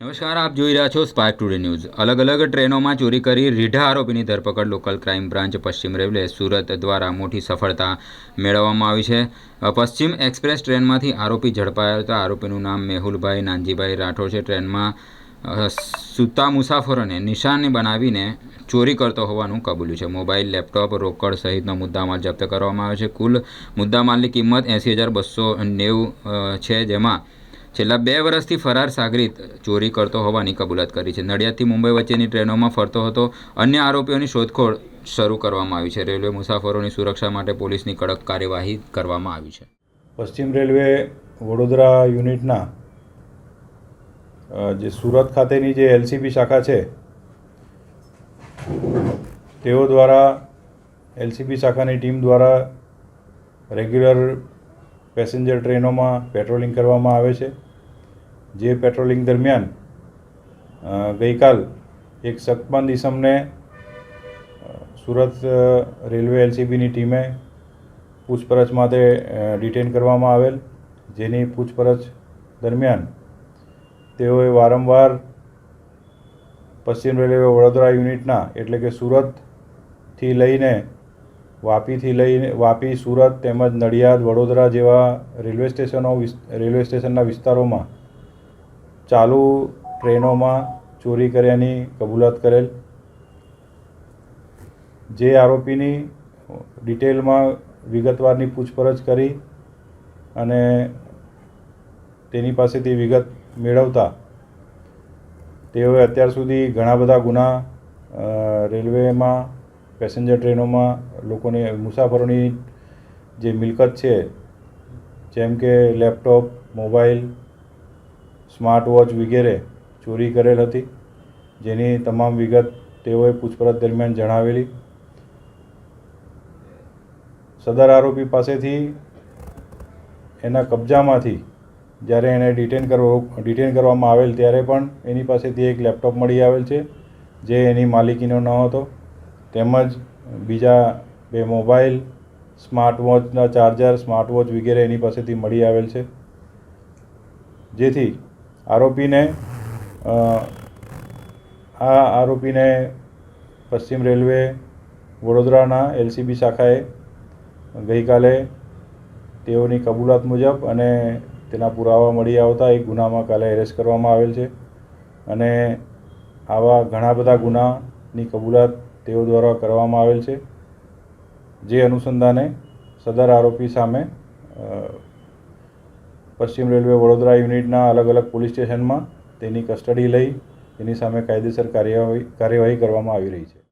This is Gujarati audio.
નમસ્કાર, આપ જોઈ રહ્યા છો સ્પાર્ક ટુડે ન્યૂઝ અલગ અલગ ટ્રેનોમાં ચોરી કરી રીઢા આરોપીની ધરપકડ લોકલ ક્રાઇમ બ્રાન્ચ પશ્ચિમ રેલવે સુરત દ્વારા મોટી સફળતા મેળવવામાં આવી છે. પશ્ચિમ એક્સપ્રેસ ટ્રેનમાંથી આરોપી ઝડપાયો હતો. આરોપીનું નામ મેહુલભાઈ, નાનજીભાઈ રાઠોડ છે. ટ્રેનમાં સૂતા મુસાફરોને નિશાન બનાવીને ચોરી કરતો હોવાનું કબૂલ્યું છે. મોબાઈલ, લેપટોપ, રોકડ સહિતનો મુદ્દામાલ જપ્ત કરવામાં આવ્યો છે. કુલ મુદ્દામાલની કિંમત એંસી હજાર બસો નેવું છે, જેમાં છેલ્લા બે વર્ષથી ફરાર સાગરીત ચોરી કરતો હોવાની કબૂલાત કરી છે. નડિયાદથી મુંબઈ વચ્ચેની ટ્રેનોમાં ફરતો હતો. અન્ય આરોપીઓની શોધખોળ શરૂ કરવામાં આવી છે. રેલવે મુસાફરોની સુરક્ષા માટે પોલીસની કડક કાર્યવાહી કરવામાં આવી છે. પશ્ચિમ રેલવે વડોદરા યુનિટના જે સુરત ખાતેની જે એલસીબી શાખા છે, તેઓ દ્વારા એલસીબી શાખાની ટીમ દ્વારા રેગ્યુલર પેસેન્જર ટ્રેનોમાં પેટ્રોલિંગ કરવામાં આવે છે. જે પેટ્રોલિંગ દરમિયાન ગઈકાલ એક શકમંદ ઇસમને સુરત રેલવે એલસીબીની ટીમે પૂછપરછ માટે ડિટેન કરવામાં આવેલ. જેની પૂછપરછ દરમિયાન તેઓએ વારંવાર પશ્ચિમ રેલવે વડોદરા યુનિટના, એટલે કે સુરતથી લઈને વાપીથી લઈને, વાપી, સુરત તેમજ નડિયાદ, વડોદરા જેવા રેલવે સ્ટેશનો રેલવે સ્ટેશનના વિસ્તારોમાં ચાલુ ટ્રેનોમાં ચોરી કર્યાની કબૂલાત કરેલ. જે આરોપીની ડિટેલમાં વિગતવારની પૂછપરછ કરી અને તેની પાસેથી વિગત મેળવતા તેઓએ અત્યાર સુધી ઘણા બધા ગુના રેલવેમાં, પેસેન્જર ટ્રેનોમાં લોકોને મુસાફરોની જે મિલકત છે, જેમ કે લેપટોપ, મોબાઈલ સ્માર્ટ વોચ વગેરે ચોરી કરેલ હતી, જેની તમામ વિગત તેઓએ પૂછપરછ દરમિયાન જણાવેલી. સદર આરોપી પાસેથી એના કબજામાંથી જ્યારે એને ડિટેન કરવો, ડિટેન કરવામાં આવેલ ત્યારે પણ એની પાસેથી એક લેપટોપ મળી આવેલ છે, જે એની માલિકીનો ન હતો. તેમજ બીજા બે મોબાઈલ સ્માર્ટ વોચના ચાર્જર સ્માર્ટ વોચ વગેરે એની પાસેથી મળી આવેલ છે. જેથી આરોપીને આ આરોપીને પશ્ચિમ રેલવે વડોદરાના એલસીબી શાખાએ ગઈકાલે તેઓની કબૂલાત મુજબ અને તેના પુરાવા મળી આવતા એક ગુનામાં કાલે એરેસ્ટ કરવામાં આવેલ છે. અને આવા ઘણા બધા ગુનાની કબૂલાત તેઓ દ્વારા કરવામાં આવેલ છે. જે અનુસંધાને સદર આરોપી સામે પશ્ચિમ રેલવે વડોદરા યુનિટના અલગ અલગ પોલીસ સ્ટેશનમાં તેની કસ્ટડી લઈ તેની સામે કાયદેસર કાર્યવાહી કાર્યવાહી કરવામાં આવી રહી છે.